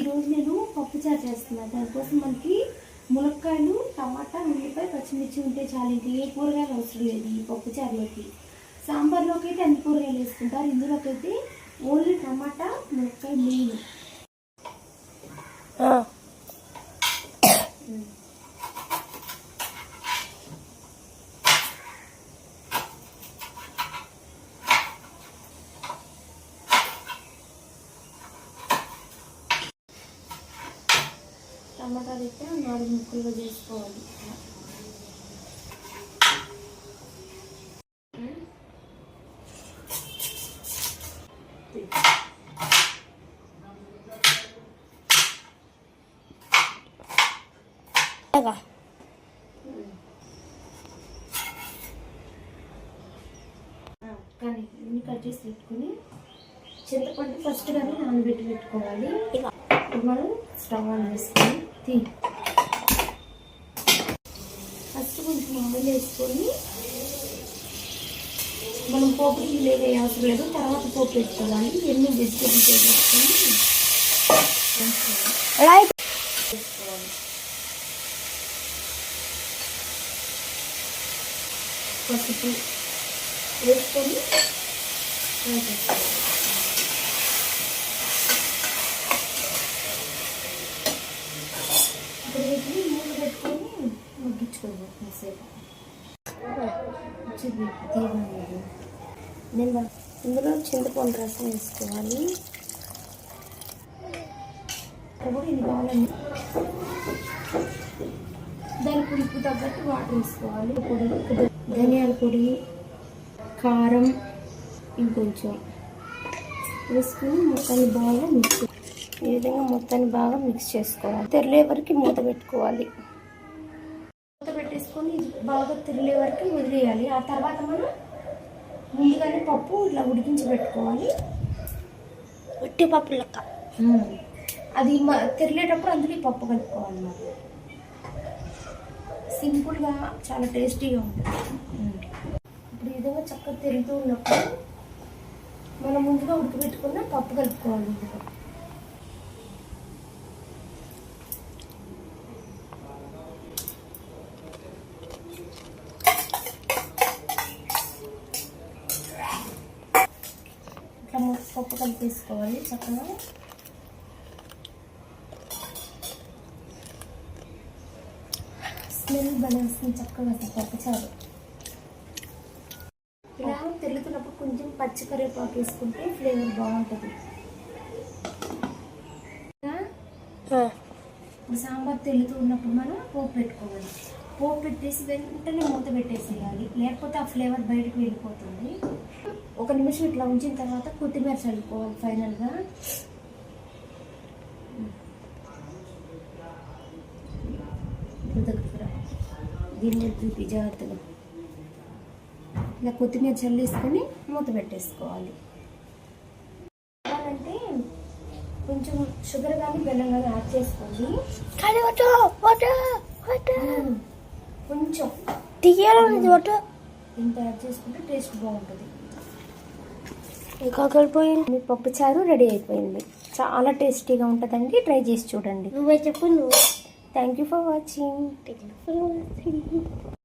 ఈరోజు నేను పప్పుచారు చేస్తున్నా. దానికోసం మనకి మునక్కాయలు టమాటా ఉల్లిపాయ పచ్చిమిర్చి ఉంటే చాలు. ఇంక ఏ కూరగాయలు అవసరం లేదు ఈ పప్పుచారులోకి సాంబార్లోకి అయితే అన్ని కూరగాయలు వేసుకుంటారు. ఇందులోకి అయితే ఓన్లీ టమాటా ములక్కాయ మెయిన్ టమాటాలు అయితే నాలుగు ముక్కలుగా చేసుకోవాలి. కానీ ఇన్ని కట్ చేసి పెట్టుకుని చింతపండు ఫస్ట్ కానీ నానబెట్టి పెట్టుకోవాలి. ఇప్పుడు మనం స్టవ్ ఆన్ చేసుకొని ఫస్ట్ కొంచెం ఆయిల్ వేసుకొని మనం పోపు లేదు అవసరం లేదు. తర్వాత పోపు పెట్టుకోవాలి ఎన్ని వెజిటేబుల్స్ వేసుకొని వేసుకోవాలి పసుపు వేసుకొని ఫ్రై చేసుకోవాలి ఇప్పుడు వీటిని మూత పెట్టుకొని మగ్గించుకోవాలి కాసేపు వచ్చింది తీయలేదు నేను ఇందులో చింతపండు రసం వేసుకోవాలి. కూడా ఇది దాని పులుపు తగ్గట్టు వాటర్ వేసుకోవాలి. పొడి ధనియాల పొడి కారం ఇంకొంచెం. వేసుకుని మొత్తాన్ని బాగా మిక్స్ ఈ విధంగా మొత్తాన్ని బాగా మిక్స్ చేసుకోవాలి. తెరలే వరకు మూత పెట్టుకోవాలి. ఇది బాగా తిరిగే వరకు వదిలేయాలి. ఆ తర్వాత మనం ముందుగానే పప్పు ఇట్లా ఉడికించి పెట్టుకోవాలి. ఉట్టి పప్పు లెక్క. అది తిరిగేటప్పుడు అందులో ఈ పప్పు కలుపుకోవాలి మనం. సింపుల్గా చాలా టేస్టీగా ఉంటుంది. ఇప్పుడు ఈ విధంగా చక్కగా తిరుగుతూ ఉన్నప్పుడు మనం ముందుగా ఉడకబెట్టుకున్న పప్పు కలుపుకోవాలి ఇందులో ఇట్లా మొత్తం పప్పు కలిపేసుకోవాలి చక్కగా స్మెల్ భలే వస్తుంది చక్కగా అసలు పప్పుచారు ఇలా తిరుగుతున్నప్పుడు కొంచెం పచ్చి కరివేపాకు వేసుకుంటే ఫ్లేవర్ బాగుంటుంది. సాంబార్ తెలుగుతూ ఉన్నప్పుడు మనం పోపు పెట్టుకోవాలి. పోపు పెట్టేసి వెంటనే మూత పెట్టేసేయాలి. లేకపోతే ఆ ఫ్లేవర్ బయటకు వెళ్ళిపోతుంది. ఒక నిమిషం ఇట్లా ఉంచిన తర్వాత కొత్తిమీర చల్లుకోవాలి ఫైనల్గా. దీన్ని చూపి జాగ్రత్తగా. ఇలా కొత్తిమీర చల్లేసుకొని మూత పెట్టేసుకోవాలి. కావాలంటే కొంచెం షుగర్ కానీ బెల్లం కానీ యాడ్ చేసుకోండి. కొంచెం తీయాలన్నది వట ఇంత యాడ్ చేసుకుంటే టేస్ట్ బాగుంటుంది. ఇంకా కలిపోయింది మీ పప్పు చారు రెడీ అయిపోయింది. చాలా టేస్టీగా ఉంటుందండి. ట్రై చేసి చూడండి. నువ్వే చెప్పు నువ్వు. Thank you for watching